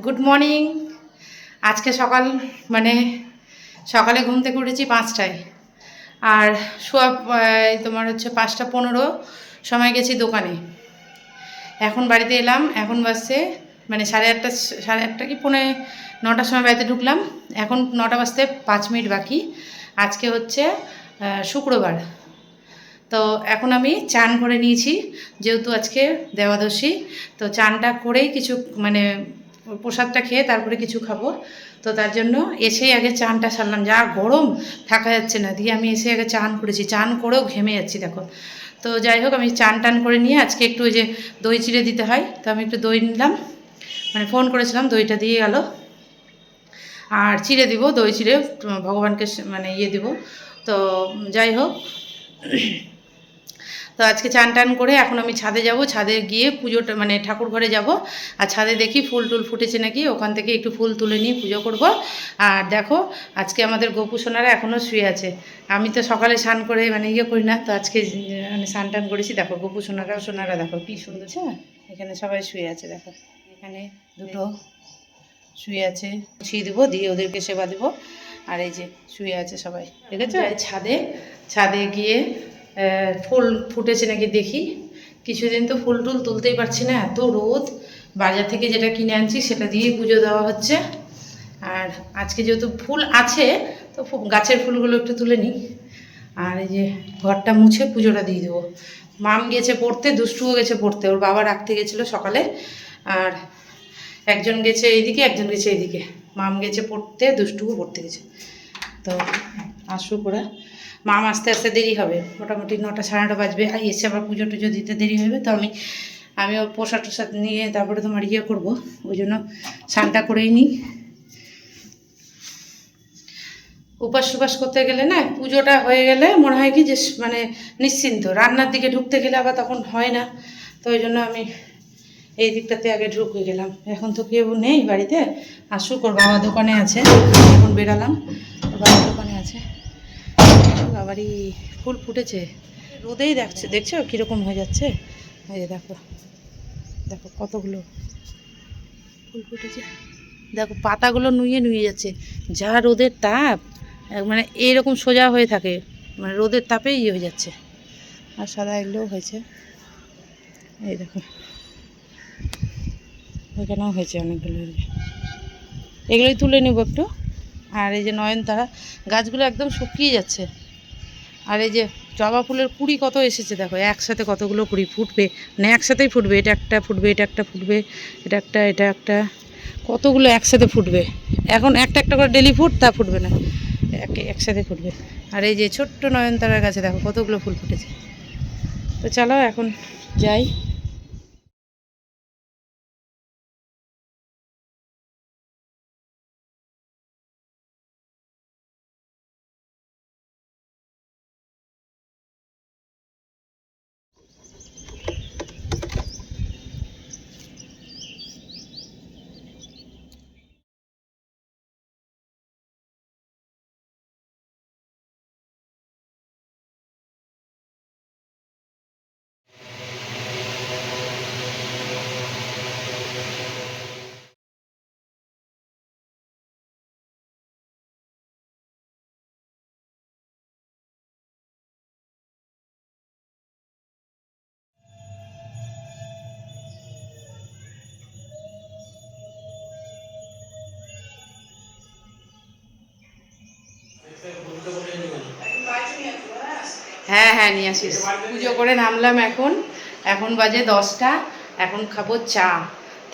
Good morning. আজকে সকাল মানে সকালে ঘুম থেকে উঠেছি পাঁচটায়। আর শোয়া তোমার হচ্ছে পাঁচটা পনেরো, সময় গেছি দোকানে। এখন বাড়িতে এলাম, এখন বাজছে মানে সাড়ে আটটা সাড়ে আটটা কি পৌনে নটার সময় বাড়িতে ঢুকলাম। এখন নটা বাজতে পাঁচ মিনিট বাকি। আজকে হচ্ছে শুক্রবার। তো এখন আমি চান করে নিয়েছি, যেহেতু আজকে দেওয়াদশী। তো চানটা করেই কিছু মানে প্রসাদটা খেয়ে তারপরে কিছু খাব। তো তার জন্য এসেই আগে চানটা সারলাম। যা গরম থাকা যাচ্ছে না। দিয়ে আমি এসে আগে চান করেছি। চান করেও ঘেমে যাচ্ছি, দেখো। তো যাই হোক, আমি চান টান করে নিয়ে আজকে একটু ওই যে দই চিড়ে দিতে হয়। তো আমি একটু দই নিলাম। মানে ফোন করেছিলাম, দইটা দিয়ে গেল। আর চিড়ে দিব, দই চিড়ে ভগবানকে মানে ইয়ে দিব। তো যাই হোক তো আজকে চান টান করে এখন আমি ছাদে যাব। ছাদে গিয়ে পুজোটা মানে ঠাকুর ঘরে যাব। আর ছাদে দেখি ফুল টুল ফুটেছে নাকি ওখান থেকে একটু ফুল তুলে নিয়ে পুজো করব। আর দেখো আজকে আমাদের গোপু সোনারা এখনও শুয়ে আছে। আমি তো সকালে স্নান করে মানে ইয়ে করি না তো আজকে মানে স্নান টান করেছি। দেখো গোপু সোনারা সোনারা দেখো কী সুন্দর। আছে এখানে সবাই শুয়ে আছে দেখো। এখানে দুটো শুয়ে আছে। শুয়ে দেবো দিয়ে ওদেরকে সেবা দেবো। আর এই যে শুয়ে আছে সবাই দেখেছ? এই ছাদে ছাদে গিয়ে ফুল ফুটেছে নাকি দেখি। কিছুদিন তো ফুল টুল তুলতেই পারছি না, এত রোদ। বাজার থেকে যেটা কিনে আনছি সেটা দিয়ে পুজো দেওয়া হচ্ছে। আর আজকে যেহেতু ফুল আছে, তো গাছের ফুলগুলো একটু তুলে নিই। আর এই যে ঘরটা মুছে পুজোটা দিয়ে দেবো। মাম গেছে পড়তে, দুষ্টুও গেছে পড়তে, ওর বাবা রাখতে গেছিল সকালে। আর একজন গেছে এইদিকে, একজন গেছে এইদিকে। মাম গেছে পড়তে, দুষ্টুও পড়তে গেছে। তো আসুক ওরা। মাম আসতে আসতে দেরি হবে। মোটামুটি নটা সাড়ে নটা বাজবে। আর এসে আবার পুজো টুজো দিতে দেরি হবে, তো আমি আমি ওর পোশাক টোশাক নিয়ে তারপরে তোমার ইয়ে করব। ওই জন্য স্নানটা করেই নিই। উপাস সুপাস করতে গেলে না, পুজোটা হয়ে গেলে মনে হয় কি যে মানে নিশ্চিন্ত। রান্নার দিকে ঢুকতে গেলে আবার তখন হয় না। তো ওই জন্য আমি এই দিকটাতে আগে ঢুকে গেলাম। এখন তো কেউ নেই বাড়িতে। আসুক, ওর বাবা দোকানে আছে। এখন বেরালাম। বাবা দোকানে আছে। বাবারই ফুল ফুটেছে। রোদেই দেখছে, দেখছ কীরকম হয়ে যাচ্ছে? এই যে দেখো দেখো কতগুলো ফুল ফুটেছে। দেখো পাতাগুলো নুয়ে নুয়ে যাচ্ছে। যা রোদের তাপ মানে এইরকম সোজা হয়ে থাকে মানে রোদের তাপেই ইয়ে হয়ে যাচ্ছে। আর সাদা এগুলোও হয়েছে। এই দেখো ওইখানেও হয়েছে অনেকগুলো। এগুলোই তুলে নেব একটু। আর এই যে নয়নতারা, গাছগুলো একদম শুকিয়ে যাচ্ছে। আর এই যে জবা ফুলের কুড়ি কত এসেছে দেখো, একসাথে কতগুলো কুড়ি ফুটবে? না, একসাথেই ফুটবে, এটা একটা ফুটবে, এটা একটা ফুটবে, এটা একটা এটা একটা, কতগুলো একসাথে ফুটবে? এখন একটা একটা করে ডেলি ফুট, তা ফুটবে না। এক, একসাথে ফুটবে। আর এই যে ছোট্ট নয়নতারার কাছে দেখো কতগুলো ফুল ফুটেছে। তো চলো এখন যাই। হ্যাঁ হ্যাঁ নিয়ে আসিস। পুজো করে নামলাম এখন। এখন বাজে দশটা। এখন খাব চা।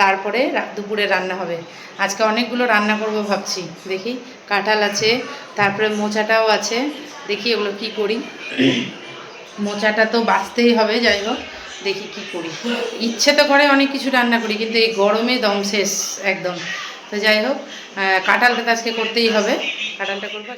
তারপরে দুপুরে রান্না হবে। আজকে অনেকগুলো রান্না করব ভাবছি। দেখি, কাঁঠাল আছে, তারপরে মোচাটাও আছে। দেখি এগুলো কি করি। মোচাটা তো বাঁচতেই হবে, যাই হোক, দেখি কি করি। ইচ্ছে তো করে অনেক কিছু রান্না করি, কিন্তু এই গরমে দম শেষ, একদম। তো যাই হোক কাঁঠালটা তো আজকে করতেই হবে। কাঁঠালটা করব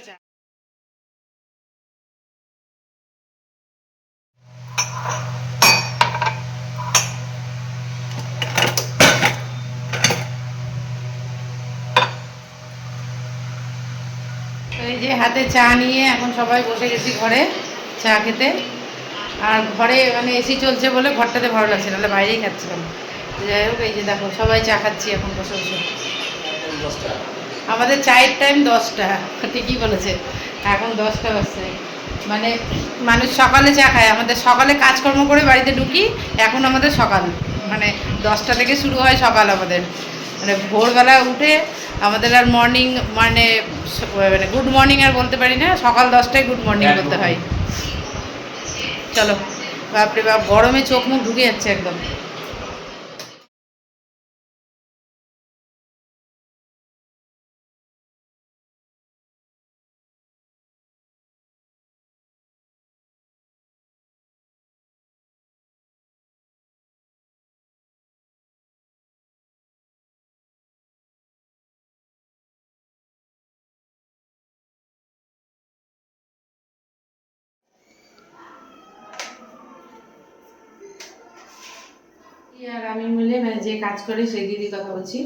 যে হাতে চা নিয়ে এখন সবাই বসে গেছি ঘরে, চা খেতে। আর ঘরে মানে এসি চলছে বলে ঘরটাতে ভালো লাগছে নাহলে বাইরেই খাচ্ছিলাম। যাই হোক, এই যে দেখো, সবাই চা খাচ্ছি এখন বসে বসে। আমাদের চায়ের টাইম দশটা, ঠিকই বলেছে। এখন দশটা বাজছে। মানে মানুষ সকালে চা খায়, আমাদের সকালে কাজকর্ম করে বাড়িতে ঢুকি, এখন আমাদের সকাল। মানে দশটা থেকে শুরু হয় সকাল আমাদের। মানে ভোরবেলা উঠে আমাদের আর মর্নিং মানে মানে গুড মর্নিং আর বলতে পারি না সকাল দশটায় গুড মর্নিং বলতে হয়। চলো বাপরে বাপ গরমে চোখ মুখ ঢুকে যাচ্ছে একদম। ই আর আমি মিলে মানে যে কাজ করে সেই দিদি কথা বলছি।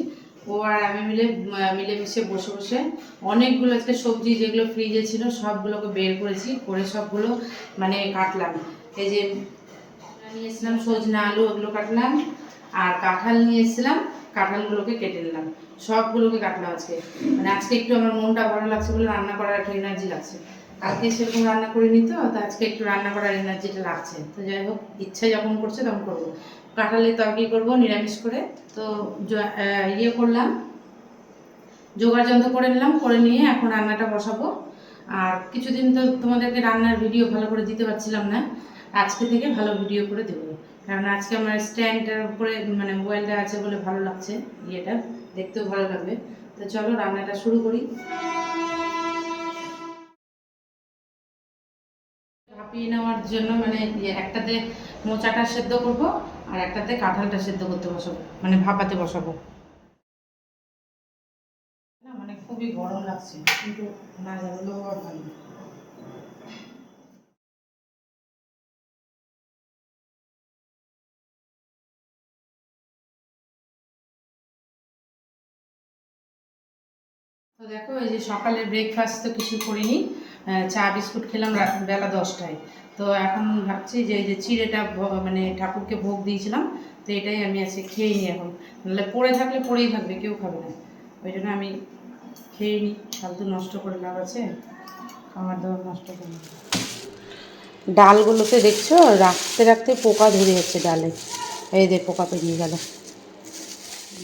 ও আর আমি মিলে মিলেমিশে বসে বসে অনেকগুলো আজকে সবজি যেগুলো ফ্রিজে ছিল, সবগুলোকে বের করেছি, করে সবগুলো মানে কাটলাম। এই যে নিয়ে এসেছিলাম সজনা আলু, ওগুলো কাটলাম, আর কাঁঠাল নিয়ে এসেছিলাম, কাঁঠালগুলোকে কেটে নিলাম। সবগুলোকে কাটলাম আজকে। মানে আজকে একটু আমার মনটা ভালো লাগছে বলে রান্না করার একটা এনার্জি লাগছে। কালকে সেরকম রান্না করিনি তো তো আজকে একটু রান্না করার এনার্জিটা লাগছে। তো যাই হোক, ইচ্ছা যখন করছে তখন করব। কাঁঠালের তরকারি করব, নিরামিষ করে। তো ইয়ে করলাম জোগাড় যন্ত্র করে নিলাম, করে নিয়ে এখন রান্নাটা বসাবো। আর কিছুদিন তো তোমাদেরকে রান্নার ভিডিও ভালো করে দিতে পারছিলাম না, আজকে থেকে ভালো ভিডিও করে দেবো। কারণ আজকে আমার স্ট্যান্ডটার উপরে মানে মোবাইলটা আছে বলে ভালো লাগছে, ইয়েটা, দেখতেও ভালো লাগবে। তো চলো রান্নাটা শুরু করি। ভাপিয়ে নেওয়ার জন্য মানে ইয়ে একটাতে মোচাটা সেদ্ধ করব আর একটাতে কাঁঠালটা সেদ্ধ করতে বসাবো মানে ভাপাতে বসাবো। না মানে খুবই গরম লাগছে, কিন্তু না জানলেও ভালো তো দেখো, এই যে সকালে ব্রেকফাস্ট তো কিছু করিনি। চা বিস্কুট খেলাম রাত বেলা দশটায়। তো এখন ভাবছি যে এই যে চিড়েটা ভ- মানে ঠাকুরকে ভোগ দিয়েছিলাম তো এটাই আমি আজকে খেয়ে নিই এখন। নাহলে পড়ে থাকলে পড়েই থাকবে কেউ খাবে না। ওই জন্য আমি খেয়ে নিই ফালতু নষ্ট করে লাভ আছে খাবার দাবার নষ্ট করে না। ডালগুলোতে দেখছ? রাখতে রাখতে পোকা ধরে যাচ্ছে ডালে। এই যে পোকা পেরিয়ে গেল।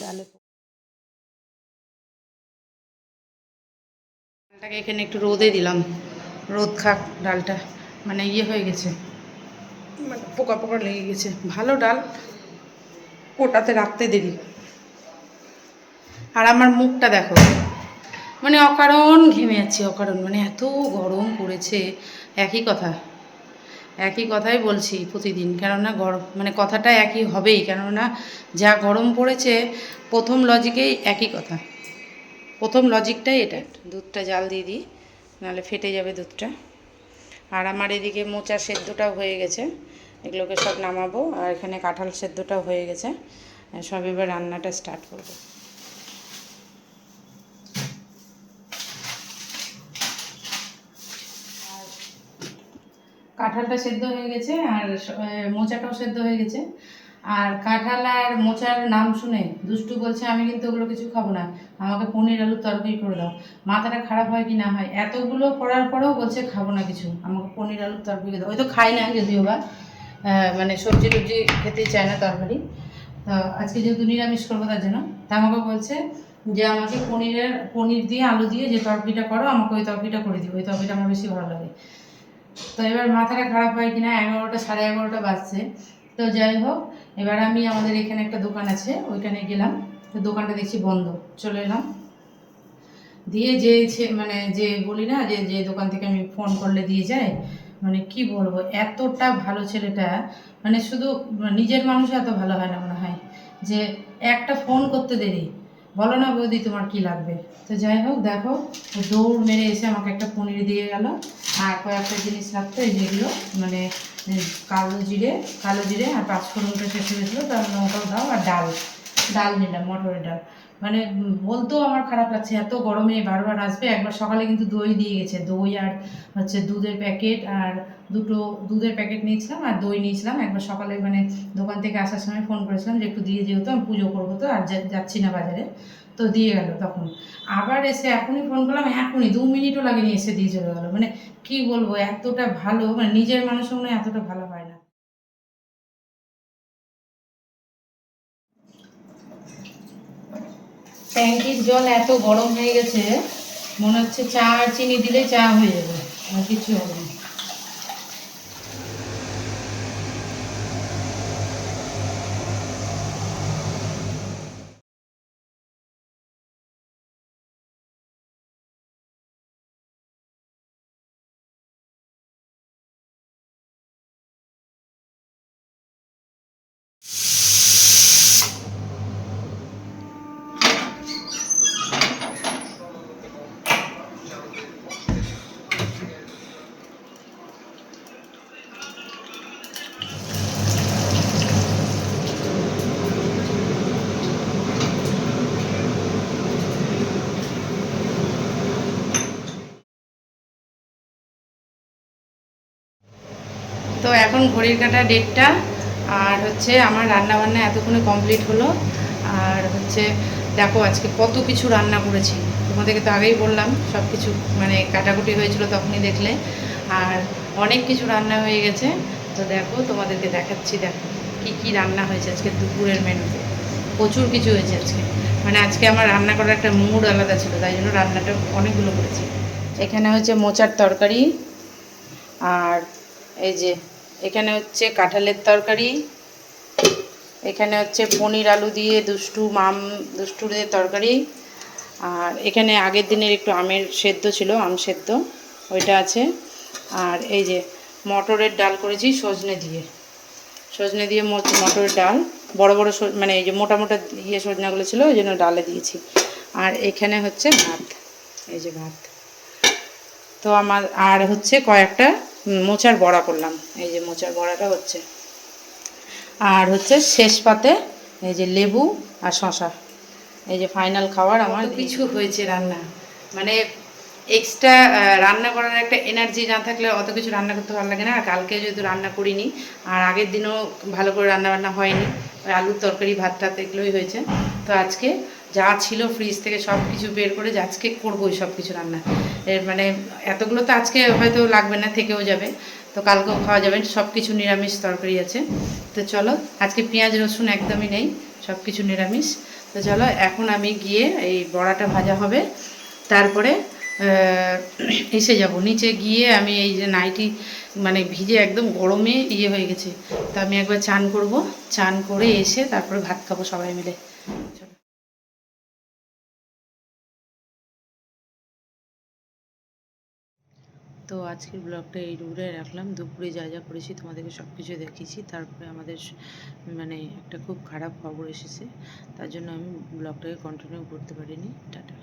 ডালে এখানে একটু রোদে দিলাম। রোদ খাক ডালটা মানে ইয়ে হয়ে গেছে। মানে পোকা পোকা লেগে গেছে। ভালো ডাল ওটাতে রাখতে দেরি। আর আমার মুখটা দেখো মানে অকারণ ঘেমে যাচ্ছে, অকারণ। মানে এত গরম পড়েছে। একই কথা, একই কথাই বলছি প্রতিদিন। কেননা গরম মানে কথাটা একই হবেই। কেননা যা গরম পড়েছে, প্রথম লজিকেই একই কথা। প্রথম লজিকটাই এটা। দুধটা জাল দিয়ে দিই। নাহলে ফেটে যাবে দুধটা। আর আমার এদিকে মোচা সেদ্ধটাও হয়ে গেছে। এগুলোকে সব নামাবো আর এখানে কাঁঠাল সেদ্ধটাও হয়ে গেছে। সব এবার রান্নাটা স্টার্ট করব। কাঁঠালটা সেদ্ধ হয়ে গেছে আর মোচাটাও সেদ্ধ হয়ে গেছে। আর কাঁঠাল আর মোচার নাম শুনে দুষ্টু বলছে, আমি কিন্তু ওগুলো কিছু খাব না। আমাকে পনির আলুর তরকারি করে দাও। মাথাটা খারাপ হয় কি না হয়? এতগুলো করার পরেও বলছে, খাব না কিছু। আমাকে পনির আলুর তরকারি দাও। ওই তো খাই না যদিও বা মানে সবজি টবজি খেতেই চায় না তরকারি। তো আজকে যেহেতু নিরামিষ করব তার জন্য, তা আমাকে বলছে যে, আমাকে পনিরের, পনির দিয়ে আলু দিয়ে যে তরকারিটা করো, আমাকে ওই তরকারিটা করে দিও। ওই তরকারিটা আমার বেশি ভালো লাগে। তো এবার মাথাটা খারাপ হয় কিনা এগারোটা, সাড়ে এগারোটা বাজছে। তো যাই হোক, এবার আমি আমাদের এখানে একটা দোকান আছে, ওইখানে গেলাম, তো দোকানটা দেখছি বন্ধ, চলে এলাম। দিয়ে যে মানে যে বলি না, যে যে দোকান থেকে আমি ফোন করলে দিয়ে যায় মানে কি বলব, এতটা ভালো ছেলেটা মানে শুধু নিজের মানুষ এত ভালো হয় না মনে হয়, যে একটা ফোন করতে দেরি। বলো না বৌদি তোমার কি লাগবে? তো যাই হোক, দেখো দৌড় মেরে এসে আমাকে একটা পনির দিয়ে গেল। আর কয়েকটা জিনিস লাগতো, এই যেগুলো মানে কালো জিরে কালো জিরে আর পাঁচফোড়নটা শেষ হয়েছিলো তার লঙ্কাও দাও আর ডাল। ডাল নিলাম, মটরের ডাল। মানে বলতেও আমার খারাপ লাগছে, এত গরমে বারবার আসবে, একবার সকালে কিন্তু দই দিয়ে গেছে, দই আর হচ্ছে দুধের প্যাকেট আর দুটো দুধের প্যাকেট নিয়েছিলাম আর দই নিয়েছিলাম, একবার সকালে মানে দোকান থেকে আসার সময় ফোন করেছিলাম যে একটু দিয়ে যেহেতু আমি পুজো করব তো আর যাচ্ছি না বাজারে, তো দিয়ে গেল তখন। আবার এসে এখনই ফোন করলাম, এখনই, দু মিনিটও লাগেনি এসে দিয়ে চলে গেলো মানে কি বলব, এতটা ভালো মানে নিজের মানুষও মনে এতটা ভালো পায় না ট্যাঙ্কির জল এত গরম হয়ে গেছে, মনে হচ্ছে চা আর চিনি দিলে চা হয়ে যাবে, আর কিছু হবে না তো এখন ঘড়ির কাটা ডেটটা আর হচ্ছে আমার রান্না বান্না এতক্ষণে কমপ্লিট হলো। আর হচ্ছে দেখো আজকে কত কিছু রান্না করেছি। তোমাদেরকে তো আগেই বললাম সব কিছু মানে কাটাকুটি হয়েছিল তখনই দেখলে। আর অনেক কিছু রান্না হয়ে গেছে। তো দেখো, তোমাদেরকে দেখাচ্ছি, দেখো কি কি রান্না হয়েছে আজকে দুপুরের মেনুতে। প্রচুর কিছু হয়েছে আজকে। মানে আজকে আমার রান্না করার একটা মুড আলাদা ছিল, তাই জন্য রান্নাটা অনেকগুলো করেছি। এখানে হচ্ছে মোচার তরকারি, আর এই যে এখানে হচ্ছে কাঁঠালের তরকারি, এখানে হচ্ছে পনির আলু দিয়ে দুষ্টু মাম, দুষ্টুদের তরকারি, আর এখানে আগের দিনের একটু আমের সেদ্ধ ছিল, আম সেদ্ধ, ওইটা আছে। আর এই যে মটরের ডাল করেছি সজনে দিয়ে। সজনে দিয়ে মট- মটরের ডাল, বড় বড় মানে এই যে মোটা মোটা ইয়ে সজনাগুলো ছিল, ওই জন্য ডালে দিয়েছি। আর এখানে হচ্ছে ভাত, এই যে ভাত। তো আমার, আর হচ্ছে কয়েকটা মোচার বড়া করলাম। এই যে মোচার বড়াটা হচ্ছে। আর হচ্ছে শেষ পাতে এই যে লেবু আর শশা এই যে ফাইনাল খাবার আমার কিছু হয়েছে রান্না। মানে এক্সট্রা রান্না করার একটা এনার্জি না থাকলে অত কিছু রান্না করতে ভালো লাগে না। আর কালকে যেহেতু রান্না করিনি আর আগের দিনও ভালো করে রান্না বান্না হয়নি আলুর তরকারি ভাত টাত এগুলোই হয়েছে। তো আজকে যা ছিল ফ্রিজ থেকে সব কিছু বের করে আজকে করব ওই সব কিছু রান্না। এর মানে এতগুলো তো আজকে হয়তো লাগবে না, থেকেও যাবে। তো কালকেও খাওয়া যাবে সব কিছু নিরামিষ তরকারি আছে। তো চলো, আজকে পেঁয়াজ, রসুন একদমই নেই সব কিছু নিরামিষ। তো চলো, এখন আমি গিয়ে এই বড়াটা ভাজা হবে। তারপরে এসে যাব। নিচে গিয়ে আমি এই যে নাইটি মানে ভিজে একদম গরমে ইয়ে হয়ে গেছে। তো আমি একবার চান করব। চান করে এসে তারপরে ভাত খাব সবাই মিলে। তো আজকের ব্লগটা এই রুড়ে রাখলাম। দুপুরে যা যা করেছি তোমাদেরকে সব কিছু দেখিয়েছি। তারপরে আমাদের মানে একটা খুব খারাপ খবর এসেছে। তার জন্য আমি ব্লগটাকে কন্টিনিউ করতে পারিনি। টাটা।